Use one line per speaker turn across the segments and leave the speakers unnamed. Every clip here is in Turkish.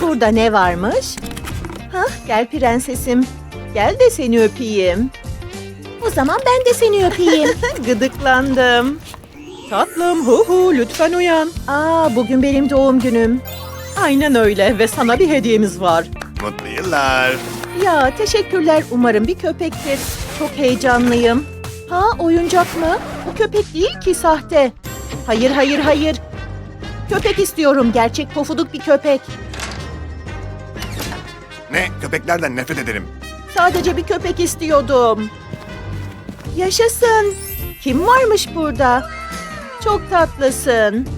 Burada ne varmış? Hah, gel prensesim. Gel de seni öpeyim.
O zaman ben de seni öpeyim.
Gıdıklandım.
Tatlım hu hu lütfen uyan.
Aa, bugün benim doğum günüm.
Aynen öyle ve sana bir hediyemiz var.
Mutlu yıllar.
Ya teşekkürler. Umarım bir köpektir. Çok heyecanlıyım. Ha oyuncak mı? Bu köpek değil ki sahte. Hayır hayır hayır. Köpek istiyorum. Gerçek pofuduk bir köpek.
Ne? Köpeklerden nefret ederim.
Sadece bir köpek istiyordum. Yaşasın. Kim varmış burada? Çok tatlısın.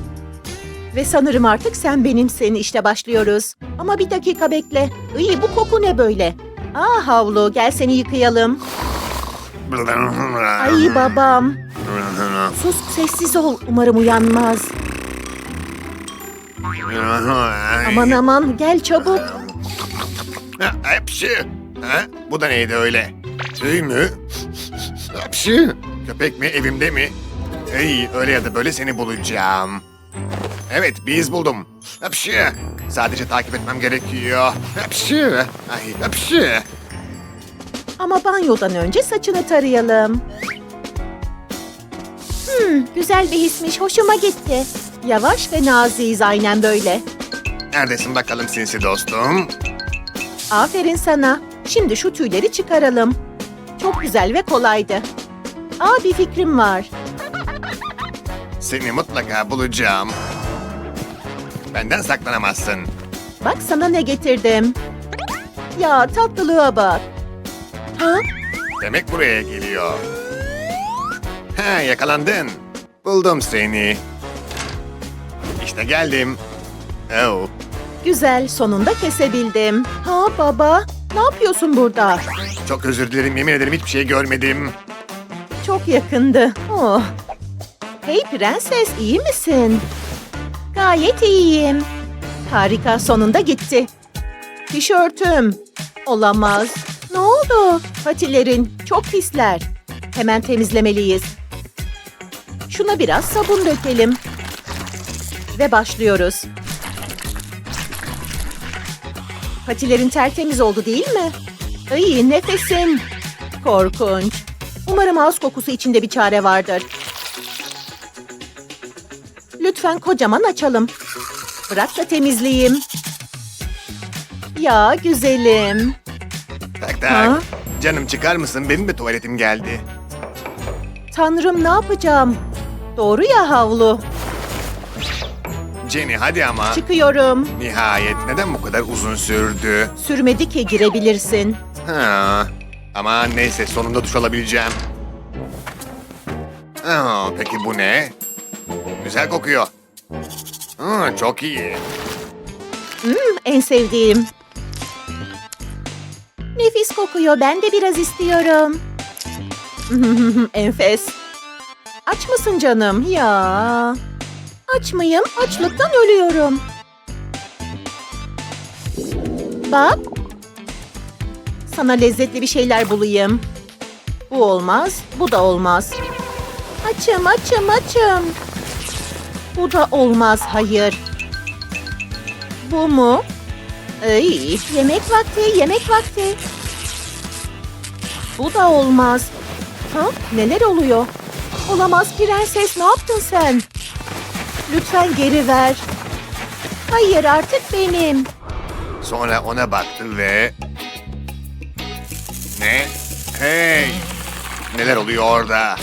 Ve sanırım artık sen benimsin. İşte başlıyoruz. Ama bir dakika bekle. İyi bu koku ne böyle? Aa havlu gel seni yıkayalım. Ay babam. Sus sessiz ol. Umarım uyanmaz. Aman aman gel çabuk.
Hepsi. Ha? Bu da neydi öyle? Tüy mü? Hepsi. Köpek mi evimde mi? Ey öyle ya da böyle seni bulacağım. Evet biz buldum. Hepsi. Sadece takip etmem gerekiyor. Hepsi. Ay hepsi.
Ama banyodan önce saçını tarayalım.
Hmm, güzel bir hismiş. Hoşuma gitti.
Yavaş ve naziz aynen böyle.
Neredesin bakalım sinsi dostum?
Aferin sana. Şimdi şu tüyleri çıkaralım. Çok güzel ve kolaydı. Aa bir fikrim var.
Seni mutlaka bulacağım. Benden saklanamazsın.
Bak sana ne getirdim. Ya tatlılığa bak. Ha?
Demek buraya geliyor. Ha yakalandın. Buldum seni. İşte geldim. Oh.
Güzel sonunda kesebildim. Ha baba ne yapıyorsun burada?
Çok özür dilerim yemin ederim hiçbir şey görmedim.
Çok yakındı. Oh. Hey prenses iyi misin?
Gayet iyiyim.
Harika sonunda gitti. Tişörtüm. Olamaz.
Ne oldu?
Patilerin çok pisler. Hemen temizlemeliyiz. Şuna biraz sabun dökelim. Ve başlıyoruz. Patilerin tertemiz oldu değil mi? Ay nefesim. Korkunç. Umarım ağız kokusu içinde bir çare vardır. Lütfen kocaman açalım. Bırak da temizleyeyim. Ya güzelim.
Tak tak.
Ha?
Canım çıkar mısın? Benim de tuvaletim geldi.
Tanrım ne yapacağım? Doğru ya havlu.
Jenny hadi ama.
Çıkıyorum.
Nihayet neden bu kadar uzun sürdü?
Sürmedi ki girebilirsin.
Ha. Ama neyse sonunda duş alabileceğim. Aa, peki bu ne? Güzel kokuyor. Aa, çok iyi.
En sevdiğim.
Nefis kokuyor. Ben de biraz istiyorum.
Enfes. Aç mısın canım? Ya.
Aç mıyım? Açlıktan ölüyorum. Bak,
Sana lezzetli bir şeyler bulayım. Bu olmaz, bu da olmaz.
açım, açım, açım.
Bu da olmaz, hayır. Bu mu? Ay,
Yemek vakti, yemek vakti.
bu da olmaz. Ha? Neler oluyor? Olamaz prenses, ne yaptın sen? Lütfen geri ver.
Hayır, artık benim.
Sonra ona baktı ve... Ne? Hey! Neler oluyor orada?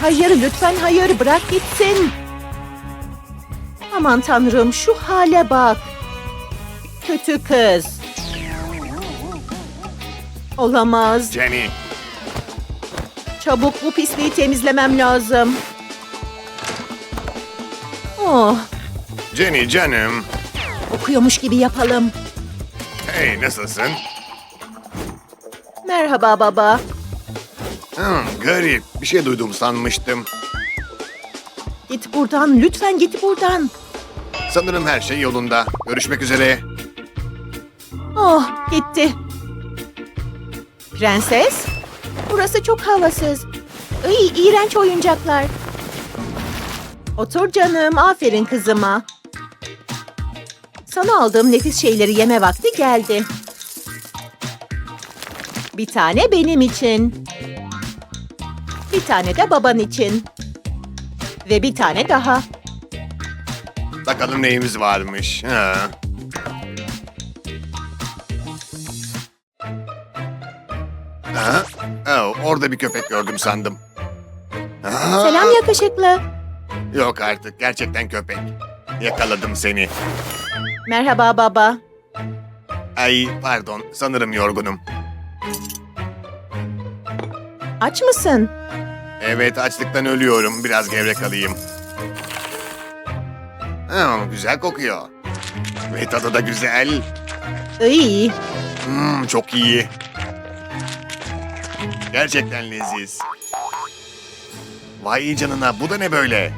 Hayır, lütfen hayır, bırak gitsin. Aman tanrım, şu hale bak. Kötü kız. Olamaz.
Jenny,
Çabuk bu pisliği temizlemem lazım. Oh,
Jenny canım.
okuyormuş gibi yapalım.
Hey nasılsın?
Merhaba baba.
Hmm, garip. Bir şey duydum sanmıştım.
Git buradan, lütfen git buradan.
Sanırım her şey yolunda. Görüşmek üzere.
Oh, gitti. Prenses,
Burası çok havasız. Iy, iğrenç oyuncaklar.
Otur canım. Aferin kızıma. Sana aldığım nefis şeyleri yeme vakti geldi. Bir tane benim için. Bir tane de baban için. Ve bir tane daha.
Bakalım neyimiz varmış. Ha. Ha? Oh, orada bir köpek gördüm sandım. Ha?
Selam yakışıklı.
Yok artık gerçekten köpek. Yakaladım seni.
Merhaba baba.
Ay pardon sanırım yorgunum.
Aç mısın?
Evet açlıktan ölüyorum. Biraz gevrek alayım. Ha, güzel kokuyor. Ve tadı da güzel.
İyi.
Hmm, çok iyi. Gerçekten leziz. Vay canına bu da ne böyle?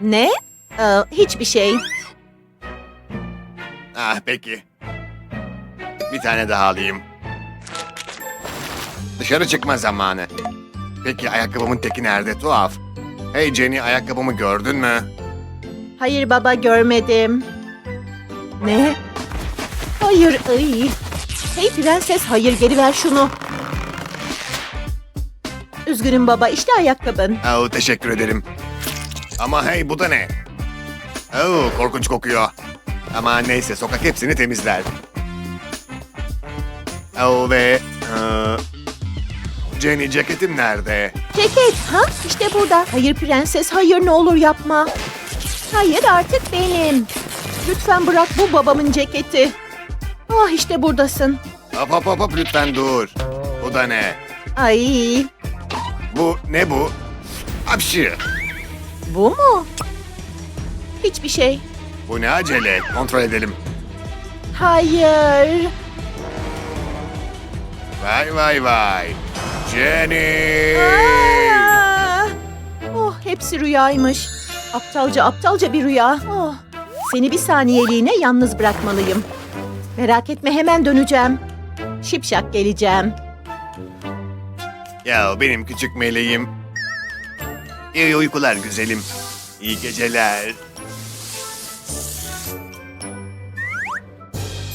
Ne? Ee, hiçbir şey.
Ah peki. Bir tane daha alayım. Dışarı çıkma zamanı. Peki ayakkabımın teki nerede? Tuhaf. Hey Jenny ayakkabımı gördün mü?
Hayır baba görmedim. Ne? Hayır iyi. Hey prenses hayır geri ver şunu. Üzgünüm baba işte ayakkabın.
Oh, teşekkür ederim. Ama hey bu da ne? Oh, korkunç kokuyor. Ama neyse sokak hepsini temizler. Oh ve... eee, Jenny ceketim nerede?
Ceket ha işte burada. Hayır prenses hayır ne olur yapma. Hayır artık benim. Lütfen bırak bu babamın ceketi. Ah işte buradasın.
Hop hop hop hop lütfen dur. Bu da ne?
Ay
Bu ne bu? Apşı.
bu mu? Hiçbir şey.
Bu ne acele? Kontrol edelim.
Hayır.
Vay vay vay. Jenny!
Aa! Oh hepsi rüyaymış. Aptalca aptalca bir rüya. Oh. Seni bir saniyeliğine yalnız bırakmalıyım. Merak etme hemen döneceğim. Şipşak geleceğim.
Ya benim küçük meleğim. İyi uykular güzelim. İyi geceler.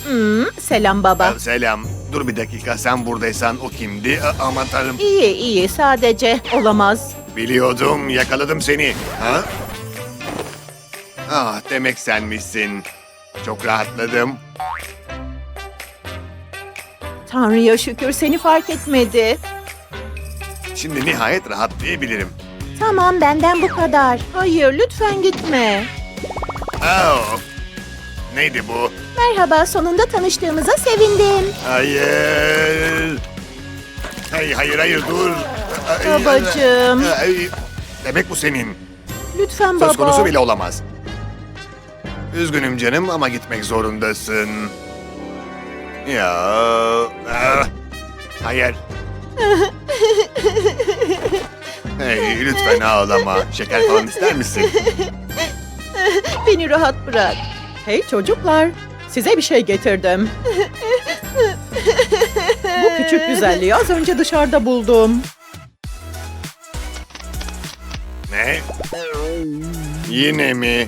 Hmm, selam baba.
Ya, selam. Dur bir dakika sen buradaysan o kimdi? A- aman tanrım.
İyi iyi sadece olamaz.
Biliyordum yakaladım seni. Ha? Ah demek senmişsin. Çok rahatladım.
Tanrı'ya şükür seni fark etmedi.
Şimdi nihayet rahatlayabilirim.
Tamam benden bu kadar. Hayır lütfen gitme.
Oh. Neydi bu?
Merhaba sonunda tanıştığımıza sevindim.
Hayır. Hayır hayır hayır dur. Ay,
Babacığım.
ay, Demek bu senin.
Lütfen
Söz
baba.
konusu bile olamaz. Üzgünüm canım ama gitmek zorundasın. Ya. ah, Hayır. Hey, lütfen ağlama. Şeker falan ister misin?
Beni rahat bırak.
Hey çocuklar, size bir şey getirdim. Bu küçük güzelliği az önce dışarıda buldum.
Ne? Yine mi?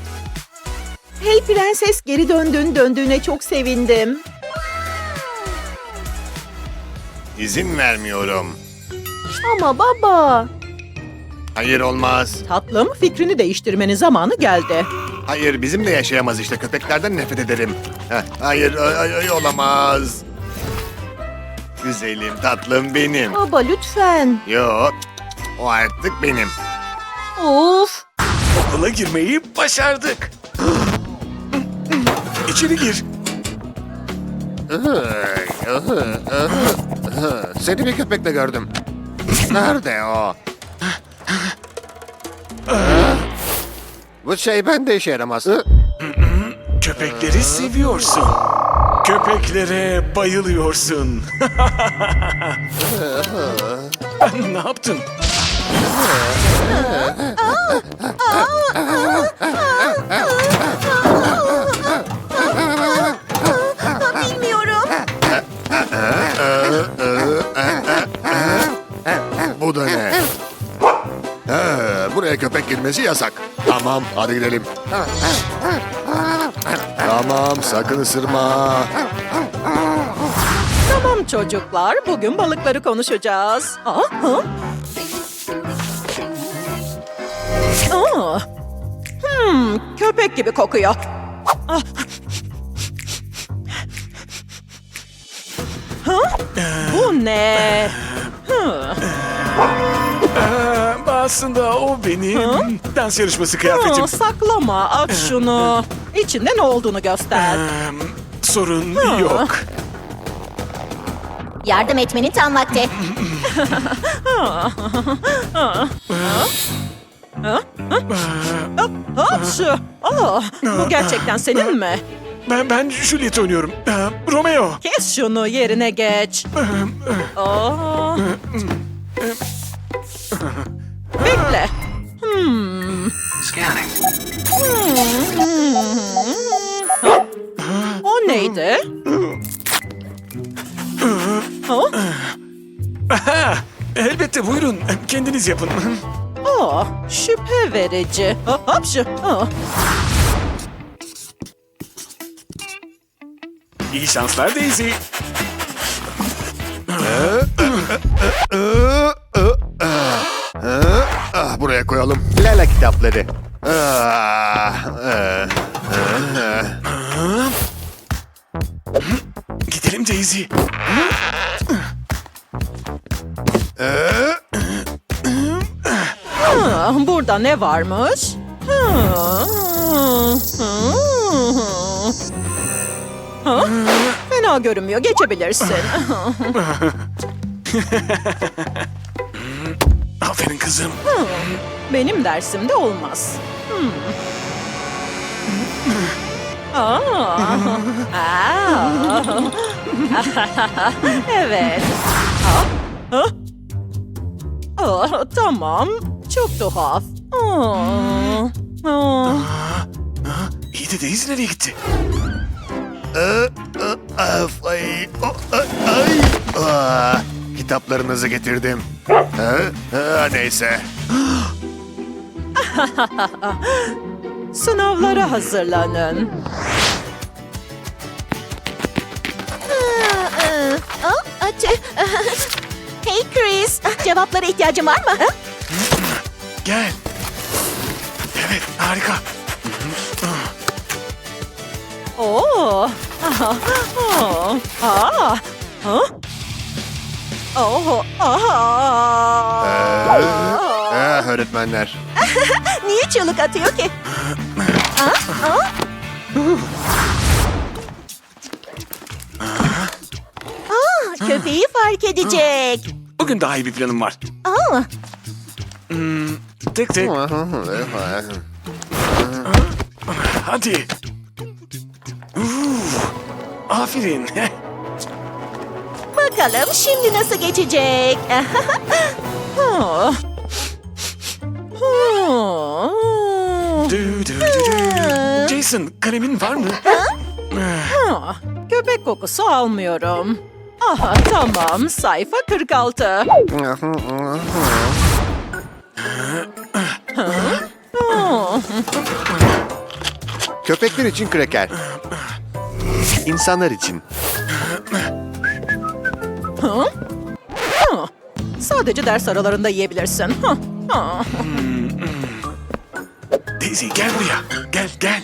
Hey prenses geri döndün döndüğüne çok sevindim.
İzin vermiyorum.
Ama baba.
Hayır olmaz.
Tatlım, fikrini değiştirmenin zamanı geldi.
Hayır bizimle yaşayamaz işte. Köpeklerden nefret ederim. Heh, hayır ay, ay, ay, olamaz. Güzelim tatlım benim.
Baba lütfen.
Yok. O artık benim.
Of.
Okula girmeyi başardık. İçeri gir.
Seni bir köpekle gördüm. Nerede o? Bu şey bende işe yaramaz.
Köpekleri seviyorsun. Köpeklere bayılıyorsun. ne yaptın?
Girmesi yasak. Tamam, hadi gidelim. Tamam sakın ısırma.
Tamam çocuklar, bugün balıkları konuşacağız. Aa, hı? Aa, hmm, köpek gibi kokuyor.
Aslında o benim dans yarışması kıyafetim.
Aa, saklama, aç şunu. İçinde ne olduğunu göster.
Ee, sorun
Ha.
yok.
Yardım etmenin tam vakti.
Hapşı. Aa, bu gerçekten senin mi?
Ben ben Juliet oynuyorum. Ee, Romeo.
Kes şunu yerine geç. Aa. Bekle. Hmm. Ha? O neydi? Ha?
Aha, elbette buyurun. Kendiniz yapın.
Aa, şüphe verici. Ha, Hapşı. Aa.
İyi şanslar Daisy.
Ah, buraya koyalım. Lala kitapları. Ah, ah, ah.
Gidelim Daisy.
Ha, burada ne varmış? Ha. Ha? Fena görünmüyor. Geçebilirsin.
Kızım.
Benim dersimde olmaz. Hmm. Aa. Aa. evet. Ha? Ha? Aa, tamam. Çok tuhaf. Aa. Aa.
İyi de Daisy nereye gitti?
Ah, Of, ay, ay, ay. Kitaplarınızı getirdim. Ha? Ha, neyse.
Sınavlara hazırlanın.
Aa, aa, aa. Hey Chris, cevaplara ihtiyacın var mı?
Gel. Evet harika.
Oo. Aha. Oo. Aa. Oo. Aha.
Ah, öğretmenler.
Niye çığlık atıyor ki? Aa, aa. Aa, köpeği fark edecek.
Bugün daha iyi bir planım var.
Aa,
Hmm, tek tek. Hadi. Uf, aferin.
bakalım şimdi nasıl geçecek?
Ha. Ha.
Dü, dü, dü, dü. Jason kalemin var mı?
Ha. Köpek kokusu almıyorum. Aha tamam sayfa 46. Ha.
Köpekler için kreker. İnsanlar için.
Sadece ders aralarında yiyebilirsin. Ha.
Daisy gel buraya. Gel gel.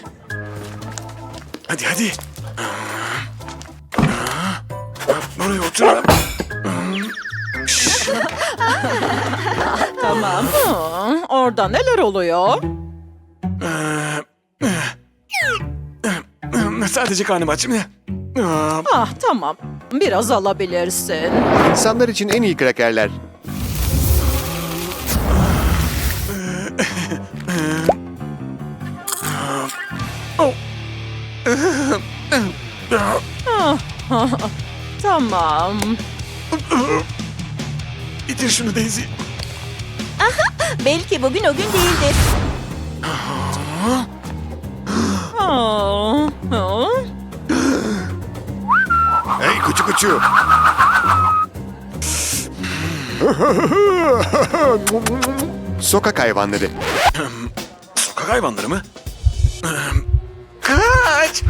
Hadi hadi. Buraya otur.
Tamam. Orada neler oluyor?
Sadece karnım aç.
Ah tamam. Biraz alabilirsin.
İnsanlar için en iyi krekerler.
Ah, Tamam.
İtir şunu Daisy.
Belki bugün o gün değildir.
Ah, ah.
Hey kuçu kuçu. Sokak hayvanları.
Sokak hayvanları mı? Kaç!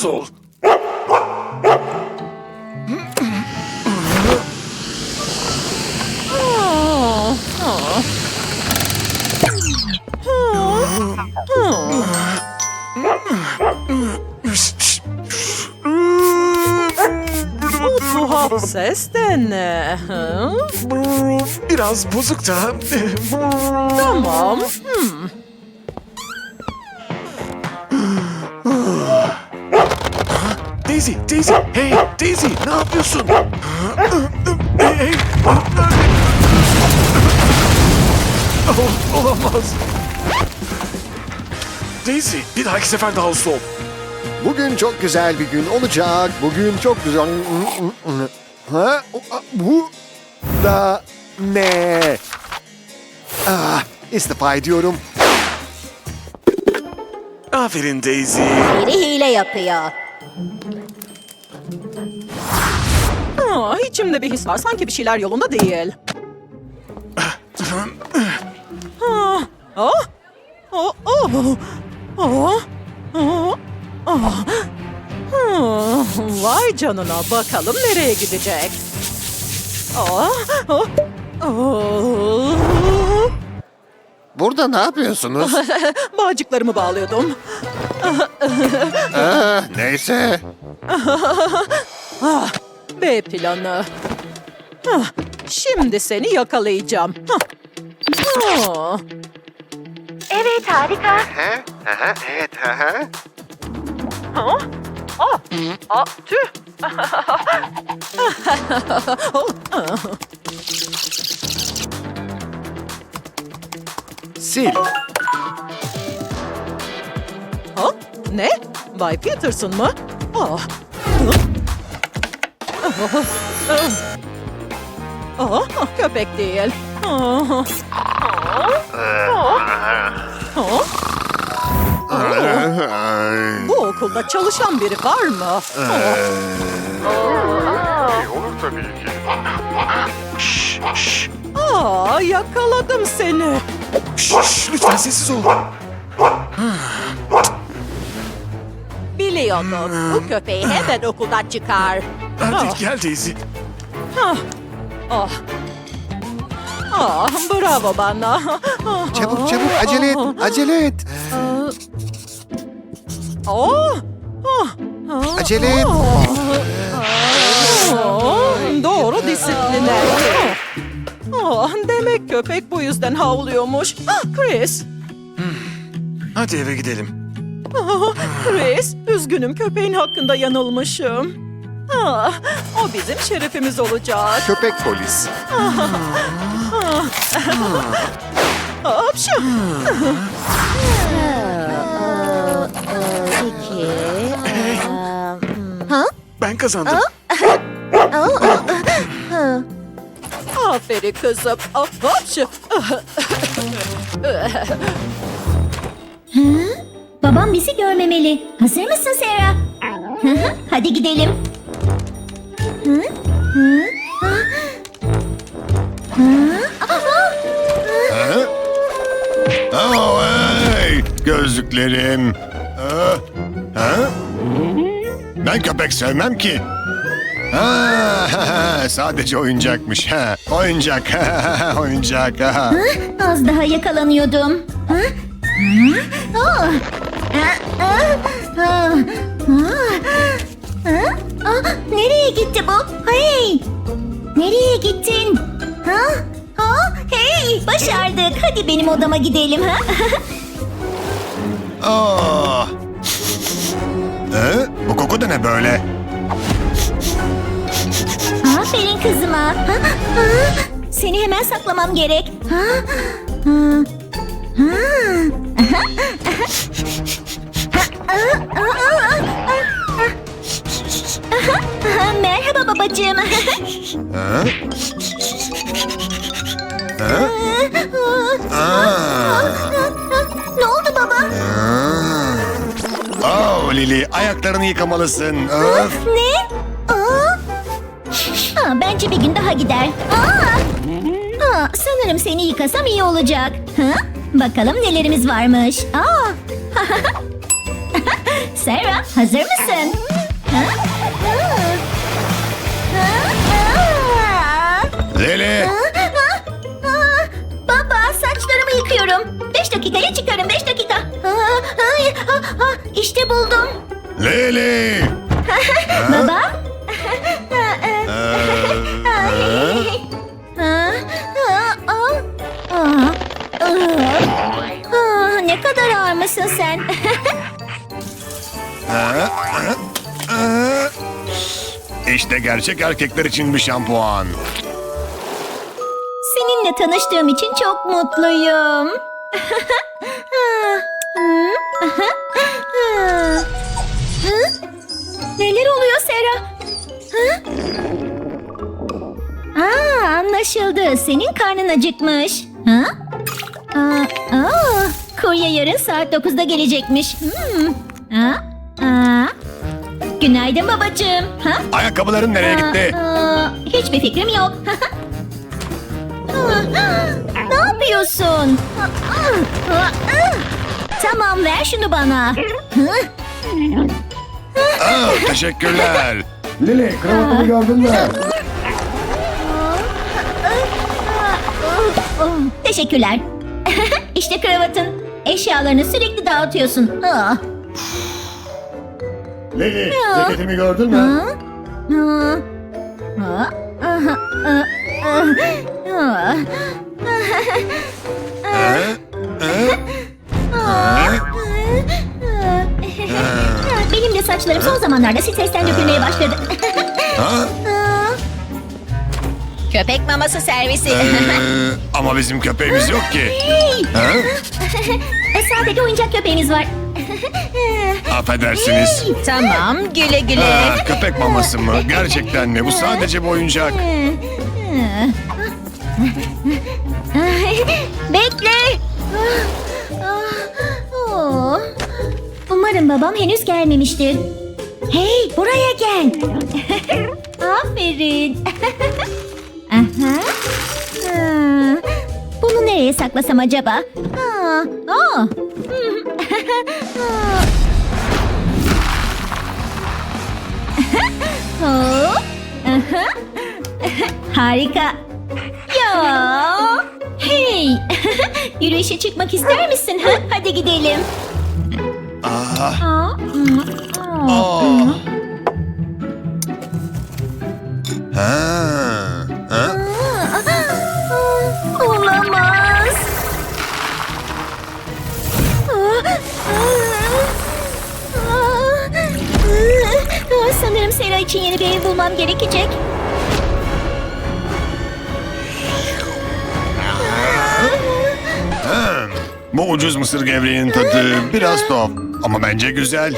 Sessiz ol.
Bu tuhaf ses de ne?
Biraz bozuk da.
Tamam.
Daisy, Daisy, hey Daisy ne yapıyorsun? Hey, hey. Oh, olamaz. Daisy, bir dahaki sefer daha uslu ol.
Bugün çok güzel bir gün olacak. Bugün çok güzel... Ha? Bu da ne? Ah, istifa ediyorum.
Aferin Daisy.
Biri hile yapıyor.
İçimde bir his var. Sanki bir şeyler yolunda değil. Ah, ah, oh, oh, oh, oh, oh. Hmm, Vay canına bakalım nereye gidecek. Ah, ah, oh.
Burada ne yapıyorsunuz?
Bağcıklarımı bağlıyordum.
ah, neyse.
Ah, B planı. Ah, şimdi seni yakalayacağım.
Evet harika.
Ha? Aha, evet, aha.
Ha? Ah, ah, tüh.
Sil.
Ha? Ne? Bay Peterson mı? Ah. Ah, ah, köpek değil. Ah. Ah. Ah.
Ay.
Bu okulda çalışan biri var mı? Ah. Aa, yakaladım seni.
Şşş, lütfen sessiz ol.
Biliyordum. Bu köpeği hemen okuldan çıkar.
Hadi gel Daisy.
Ah. Ah. Ah, bravo bana. Ah.
Çabuk çabuk acele et, acele et.
Oh. Ah. Ah.
Acele et.
Ah, Doğru disipline. Ah, demek köpek bu yüzden havlıyormuş. Ah, Chris.
Hadi eve gidelim.
Ah, Chris, üzgünüm köpeğin hakkında yanılmışım. Ah, o bizim şerefimiz olacak.
Köpek polis.
Hapşu.
Ben kazandım.
Aferin kızım. Ah, Hapşu.
Babam bizi görmemeli. Hazır mısın Sera? Hadi gidelim. Hı? Hı? Ah! Hı? Aha!
Ha? Oh, hey! Gözlüklerim. Ah, Ha? Ben köpek sevmem ki. Ha, sadece oyuncakmış. Ha, oyuncak. oyuncak. Ha.
Az daha yakalanıyordum. Hı? Hı? Ah! Ah, ah, ah, ah. Hı? Ah, Nereye gitti bu? Hey! Nereye gittin? Ha? Ha? Hey! Başardık. Hadi benim odama gidelim ha?
Oh. Ha? Bu koku da ne böyle?
Aferin kızıma. Ha? Ha? Seni hemen saklamam gerek. Ha? Ha? Ha? Aha, aha. Ha, aa, aa, aa, aa. Merhaba babacığım.
Ha? Ha? Aa.
ne oldu baba?
Oh Lili, ayaklarını yıkamalısın. Öf.
Ne? Aa, Aa, bence bir gün daha gider. Aa! Aa, sanırım seni yıkasam iyi olacak. Ha? Bakalım nelerimiz varmış. Aa! Sarah hazır mısın? Beş dakikaya çıkarım beş dakika. Aa, ay, aa, aa, işte buldum.
Leli.
Baba?
Ee,
Aa, aa, aa, aa, aa, ne kadar ağır mısın sen?
İşte gerçek erkekler için bir şampuan.
Seninle tanıştığım için çok mutluyum. Neler oluyor Sera? Aa, anlaşıldı. Senin karnın acıkmış. Ha? Aa, aa, kurye yarın saat 9'da gelecekmiş. Hmm. Aa, aa. Günaydın babacığım. Ha?
Ayakkabıların nereye gitti?
Aa, hiçbir fikrim yok. ne yapıyorsun? Tamam ver şunu bana.
Aa, teşekkürler.
Lili kravatımı gördün mü?
Teşekkürler. işte kravatın. Eşyalarını sürekli dağıtıyorsun. Ah.
Lili ceketimi gördün mü?
Ah. Ah. Ah. Ah. Ah. Ah. Benim de saçlarım son zamanlarda stresten dökülmeye başladı.
Ha?
Köpek maması servisi.
Ee, ama bizim köpeğimiz yok ki. Ha?
Sadece oyuncak köpeğimiz var.
Affedersiniz.
tamam güle güle.
Aa, köpek maması mı? Gerçekten mi? Bu sadece bir oyuncak.
Bekle. Umarım babam henüz gelmemiştir. Hey buraya gel. Aferin. Aha. Ha. Bunu nereye saklasam acaba? Aa. Hop. Aha. Harika. Ya. Hey. Yürüyüşe çıkmak ister misin? Ha? Hadi gidelim.
Aa,
Aa, aa.
aa. Ha, ha?
Aa, Olamaz. Sanırım Sera için yeni bir ev bulmam gerekecek.
Bu ucuz mısır gevreğinin tadı biraz tuhaf ama bence güzel.